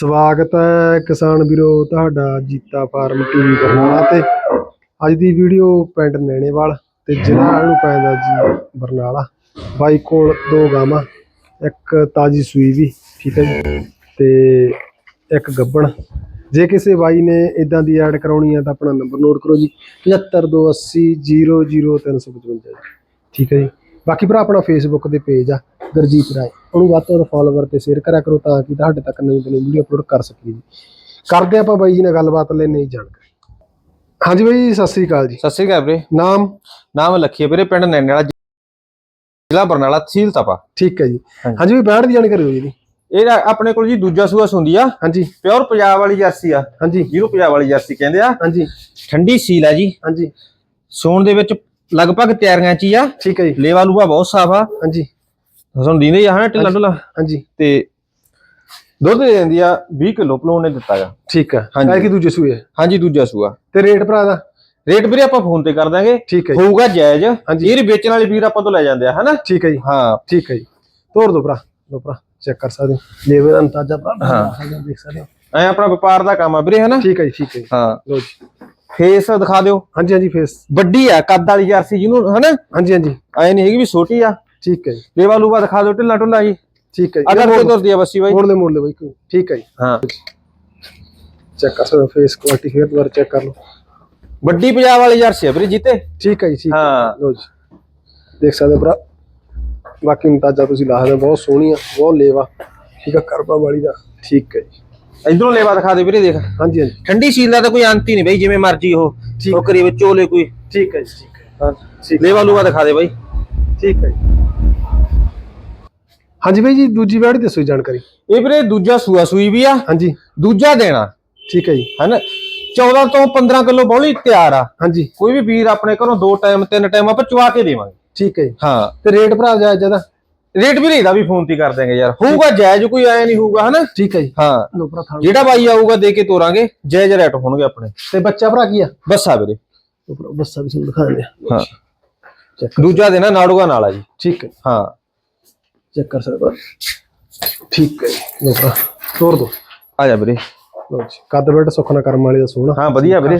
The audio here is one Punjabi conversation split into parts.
ਸਵਾਗਤ ਹੈ ਕਿਸਾਨ ਵੀਰੋ, ਤੁਹਾਡਾ ਜੀਤਾ ਫਾਰਮ ਟੀਵੀ ਬਰਨਾਲਾ ਤੇ ਅੱਜ ਦੀ ਵੀਡੀਓ ਪਿੰਡ ਨੈਣੇਵਾਲ ਤੇ ਜ਼ਿਲ੍ਹਾ ਇਹਨੂੰ ਪੈਂਦਾ ਜੀ ਬਰਨਾਲਾ। ਬਾਈ ਕੋਲ ਦੋ ਗਾਵਾਂ, ਇੱਕ ਤਾਜੀ ਸੂਈ ਵੀ, ਠੀਕ ਹੈ ਜੀ, ਤੇ ਇੱਕ ਗੱਬਣ। ਜੇ ਕਿਸੇ ਬਾਈ ਨੇ ਇਦਾਂ ਦੀ ਐਡ ਕਰਾਉਣੀ ਹੈ ਤਾਂ ਆਪਣਾ ਨੰਬਰ ਨੋਟ ਕਰੋ ਜੀ 7528000355 ਜੀ, ਠੀਕ ਹੈ ਜੀ। ਬਾਕੀ ਭਰਾ ਆਪਣਾ ਫੇਸਬੁੱਕ ਦੇ ਪੇਜ ਆ ਗੁਰਜੀਤ ਰਾਏ। ਉਹਨੂੰ ਵੱਧ ਤੋਂ ਵੱਧ ਫਾਲੋਵਰ ਤੇ ਸ਼ੇਅਰ ਕਰਿਆ ਕਰੋ ਤਾਂ ਕਿ ਤੁਹਾਡੇ ਤੱਕ ਨਵੀਂ ਨਵੀਂ ਵੀਡੀਓ ਅਪਲੋਡ ਕਰ ਸਕੀਏ ਜੀ। ਕਰਦੇ ਆਪਾਂ ਬਾਈ ਜੀ ਨਾਲ ਗੱਲਬਾਤ ਲੈ ਨਹੀਂ ਜਾਣਕਾਰੀ। ਹਾਂਜੀ ਬਾਈ ਜੀ, ਸਤਿ ਸ੍ਰੀ ਅਕਾਲ ਜੀ। ਸਤਿ ਸ੍ਰੀ ਅਕਾਲ ਵੀਰੇ। ਨਾਮ? ਨਾਮ ਲੱਖੀ ਵੀਰੇ ਪਿੰਡ ਨੈਣੇ ਵਾਲਾ ਜ਼ਿਲ੍ਹਾ ਬਰਨਾਲਾ ਤਹਿਸੀਲ ਤਪਾ। ਠੀਕ ਹੈ ਜੀ। ਹਾਂਜੀ। ਵੀ ਬੈਠ ਦੀ ਜਾਣਕਾਰੀ ਦਿਓ ਜੀ। ਇਹ ਆਪਣੇ ਕੋਲ ਜੀ ਦੂਜਾ ਸੂਆ ਹੁੰਦੀ ਆ। ਹਾਂਜੀ। ਪਿਓਰ ਪੰਜਾਬ ਵਾਲੀ ਜਰਸੀ ਆ। ਹਾਂਜੀ। ਜਿਹਨੂੰ ਪੰਜਾਬ ਵਾਲੀ ਜਰਸੀ ਕਹਿੰਦੇ ਆ। ਹਾਂਜੀ। ਠੰਡੀ ਸੀਲ ਆ ਜੀ। ਹਾਂਜੀ। ਸੋਣ ਦੇ ਵਿੱਚ ਲਗਭਗ ਤਿਆਰੀਆਂ ਚ ਹੀ ਆ। ਠੀਕ ਹੈ ਜੀ। ਲੇਵਾ ਲੂਆ ਬਹੁਤ ਸਾਫ਼ ਆ। ਹਾਂਜੀ। ਤੁਹਾਨੂੰ ਦੀਂਦੇ ਆ ਹਨਾ ਢਿੱਲਾ ਢੁੱਲਾ? ਹਾਂਜੀ। ਤੇ ਦੁੱਧ ਦੇ ਦਿੰਦੀ ਆ 20 ਕਿਲੋ ਪਲੋਂ ਨੇ ਦਿੱਤਾ ਗਾ ਠੀਕ ਹੈ ਹਾਂਜੀ। ਹੈ ਕਿ ਦੂਜੇ ਸੂਏ ਹੈ। ਹਾਂਜੀ ਦੂਜਾ ਸੂਆ। ਤੇ ਰੇਟ ਭਰਾ ਦਾ? ਰੇਟ ਵੀਰੇ ਆਪਾਂ ਫੋਨ ਤੇ ਕਰ ਦਾਂਗੇ। ਠੀਕ ਹੈ ਜੀ। ਹੋਊਗਾ ਜਾਇਜ਼। ਹਾਂਜੀ। ਇਹ ਵੇਚਣ ਵਾਲੇ ਵੀਰ ਆਪਾਂ ਤੋਂ ਲੈ ਜਾਂਦੇ ਆ ਹਨਾ? ਠੀਕ ਹੈ ਜੀ। ਹਾਂ। ਠੀਕ ਹੈ ਜੀ। ਤੋੜ ਦੋ ਭਰਾ। ਲੋ ਭਰਾ ਚੈੱਕ ਕਰ ਸਕਦੇ ਹੋ। ਲੇਵਰ ਅੰਤਾਜਾ ਭਰਾ ਹਾਂ। ਦੇਖ ਸਕਦੇ ਹੋ। ਐ ਆਪਣਾ ਵਪਾਰ ਦਾ ਕੰਮ ਆ ਵੀਰੇ ਹਨਾ? ਠੀਕ ਹੈ ਜੀ ਠੀਕ ਹੈ ਜੀ। ਹਾਂ। ਲੋ ਜੀ। ਫੇਸ ਦਿਖਾ ਦਿਓ। ਹਾਂਜੀ ਹਾਂਜੀ ਫੇਸ। ਵੱਡੀ ਆ ਕੱਦ ਵਾਲੀ ਜਰਸੀ ਜਿਹਨੂੰ ਹਨਾ? ਹਾਂਜੀ ਹਾਂਜੀ। ਐ ਨਹੀਂ ਹੈਗੀ ਵੀ ਛੋਟੀ ਆ। ਠੀਕ ਹੈ ਜੀ। ਲੇਵਾ ਲੂਵਾ ਦਿਖਾ ਦਿਓ ਢਿੱਲਾ ਢੁੱਲਾ ਜੀ। ਠੀਕ ਹੈ ਜੀ ਅਗਰ ਕੋਈ ਤੁਰਦੀ ਆ ਬੱਸੀ ਬਾਈ? ਮੋੜ ਲੈ ਮੋੜ ਲੈ ਬਾਈ ਕੋਈ। ਠੀਕ ਹੈ ਜੀ। ਹਾਂ। ਚੈੱਕ ਕਰ ਸਕਦੇ ਹੋ ਫੇਸ ਕੁਆਲਿਟੀ ਫੇਰ ਦੁਬਾਰਾ ਚੈੱਕ ਕਰ ਲਓ। ਵੱਡੀ ਪੰਜਾਬ ਵਾਲੀ ਜਰਸੀ ਆ ਵੀਰੇ ਜਿੱਤੇ ਠੀਕ ਹੈ ਜੀ ਠੀਕ ਹੈ। ਹਾਂ। ਲੋ ਜੀ। ਦੇਖ ਸਕਦੇ ਹੋ ਭਰਾ ਬਾਕੀ ਅੰਤਾਜਾ ਤੁਸੀਂ ਲਾ ਸਕਦੇ ਹੋ ਬਹੁਤ ਸੋਹਣੀ ਆ ਬਹੁਤ ਲੇਵਾ। ਠੀਕ ਹੈ ਕਰਪਾ ਵਾਲੀ ਦਾ। ਠੀਕ ਹੈ ਜੀ। ਇਧਰੋਂ ਲੇਵਾ ਦਿਖਾ ਦੇ ਵੀਰੇ ਦੇਖ। ਹਾਂਜੀ ਹਾਂਜੀ। ਠੰਡੀ ਸੀਲ ਦਾ ਤਾਂ ਕੋਈ ਅੰਤ ਹੀ ਨਹੀਂ ਬਈ ਜਿਵੇਂ ਮਰਜ਼ੀ ਉਹ। ਠੀਕ। ਉਹ ਕਰੀਬ ਚੋਲੇ ਕੋਈ। ਠੀਕ ਹੈ ਜੀ ਠੀਕ ਹੈ। ਹਾਂ। ਲੇਵਾ ਲੂਵਾ ਦਿਖਾ ਦੇ ਬਾਈ। ਠੀਕ ਹੈ ਜੀ। ਹਾਂਜੀ ਬਾਈ ਜੀ ਦੂਜੀ ਵਾੜੀ ਦੱਸੋ ਜੀ ਜਾਣਕਾਰੀ। ਇਹ ਵੀਰੇ ਦੂਜਾ ਸੂਆ ਸੂਈ ਵੀ ਆ। ਹਾਂਜੀ। ਦੂਜਾ ਦੇਣਾ। ਠੀਕ ਹੈ ਜੀ। ਹਨਾ? 14 ਤੋਂ 15 ਕਿਲੋ ਬੌਲੀ ਤਿਆਰ ਆ। ਹਾਂਜੀ। ਕੋਈ ਵੀ ਵੀਰ ਆਪਣੇ ਘਰੋਂ ਦੋ ਟਾਈਮ ਤਿੰਨ ਟਾਈਮ ਆਪਾਂ ਚਵਾ ਕੇ ਦੇਵਾਂਗੇ। ਠੀਕ ਹੈ ਜੀ। ਹਾਂ। ਤੇ ਰੇਟ ਭਰਾ ਜਾਇਜ਼ ਜ਼ਿਆਦਾ ਰੇਟ ਵੀ ਨਹੀਂ ਦਾ ਵੀ ਫੋਨ ਤੇ ਕਰ ਦਿਆਂਗੇ ਯਾਰ। ਹੋਊਗਾ ਜਾਇਜ਼ ਕੋਈ ਐ ਨਹੀਂ ਹੋਊਗਾ ਹਨਾ? ਠੀਕ ਹੈ ਜੀ। ਹਾਂ। ਲੋ ਭਰਾ ਥਾਂ ਜਿਹੜਾ ਬਾਈ ਆਊਗਾ ਦੇ ਕੇ ਤੋਰਾਂਗੇ ਜਾਇਜ਼ ਰੇਟ ਹੋਣਗੇ ਆਪਣੇ। ਤੇ ਬੱਚਾ ਭਰਾ ਕੀ ਆ? ਬੱਸਾ ਵੀਰੇ। ਲਓ ਭਰਾ ਬੱਸਾ ਵੀ ਤੁਹਾਨੂੰ ਦਿਖਾ ਦਿੰਦੇ ਆ। ਹਾਂ। ਦੂਜਾ ਦੇਣਾ ਨਾੜੂਗਾ ਨਾਲ ਆ ਜੀ। ਠੀਕ ਹੈ। ਹਾਂ। ਚੈੱਕ ਕਰ ਸਕਦੇ। ਠੀਕ ਹੈ ਜੀ। ਲੋ ਭਰਾ ਤੋੜ ਦੋ। ਆ ਜਾ ਵੀਰੇ। ਲੋ ਜੀ ਕੱਦ ਬੈਠ ਸੁਖਨਾ ਕਰਮ ਵਾਲੇ ਦਾ ਸੋਹਣਾ। ਹਾਂ ਵਧੀਆ ਵੀਰੇ।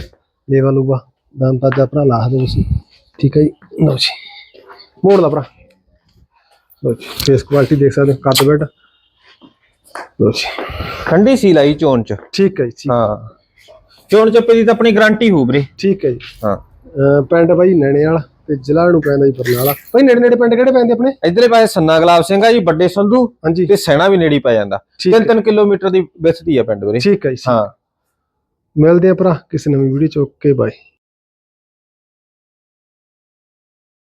ਲੇਵਾ ਲੂਬਾ ਦਮ ਤਾਜਾ ਭਰਾ ਲਾ ਦੋ ਤੁਸੀਂ। ਠੀਕ ਹੈ ਜੀ। ਲਓ ਜੀ ਮੋੜ ਲਾ ਭਰਾ। ਲਓ ਜੀ ਫੇਸ ਕੁਆਲਿਟੀ ਦੇਖ ਸਕਦੇ ਹੋ ਕੱਦ ਬੈਠ ਲਓ ਜੀ। ਠੰਡੀ ਸੀ ਲਾਈ ਚੋਣ ਚ। ਠੀਕ ਹੈ ਜੀ ਹਾਂ। ਚੋਣ ਚੱਪੇ ਦੀ ਤਾਂ ਆਪਣੀ ਗਾਰੰਟੀ ਹੋਊ ਵੀਰੇ। ਠੀਕ ਹੈ ਜੀ। ਹਾਂ। ਪਿੰਡ ਬਾਈ ਨੈਣੇ ਵਾਲਾ। ਤੇ ਜ਼ਿਲ੍ਹਾ ਨੂੰ ਪੈਂਦਾ ਜੀ ਬਰਨਾਲਾ। ਬਾਈ ਨੇੜੇ ਨੇੜੇ ਪਿੰਡ ਕਿਹੜੇ ਪੈਂਦੇ ਆਪਣੇ? ਇਧਰੇ ਪਾਸੇ ਸੰਨਾ ਗੁਲਾਬ ਸਿੰਘ ਆ ਜੀ ਵੱਡੇ ਸੰਧੂ ਹਾਂਜੀ। ਤੇ ਸੈਣਾ ਵੀ ਨੇੜੇ ਪੈ ਜਾਂਦਾ। ਠੀਕ ਹੈ। 3-3 ਕਿਲੋਮੀਟਰ ਦੀ ਦੀ ਆ ਪਿੰਡ ਵੀਰੇ। ਠੀਕ ਹੈ ਜੀ ਹਾਂ। ਮਿਲਦੇ ਆ ਭਰਾ ਕਿਸੇ ਨਵੀਂ ਵੀਡੀਓ ਚ ਓਕੇ ਬਾਏ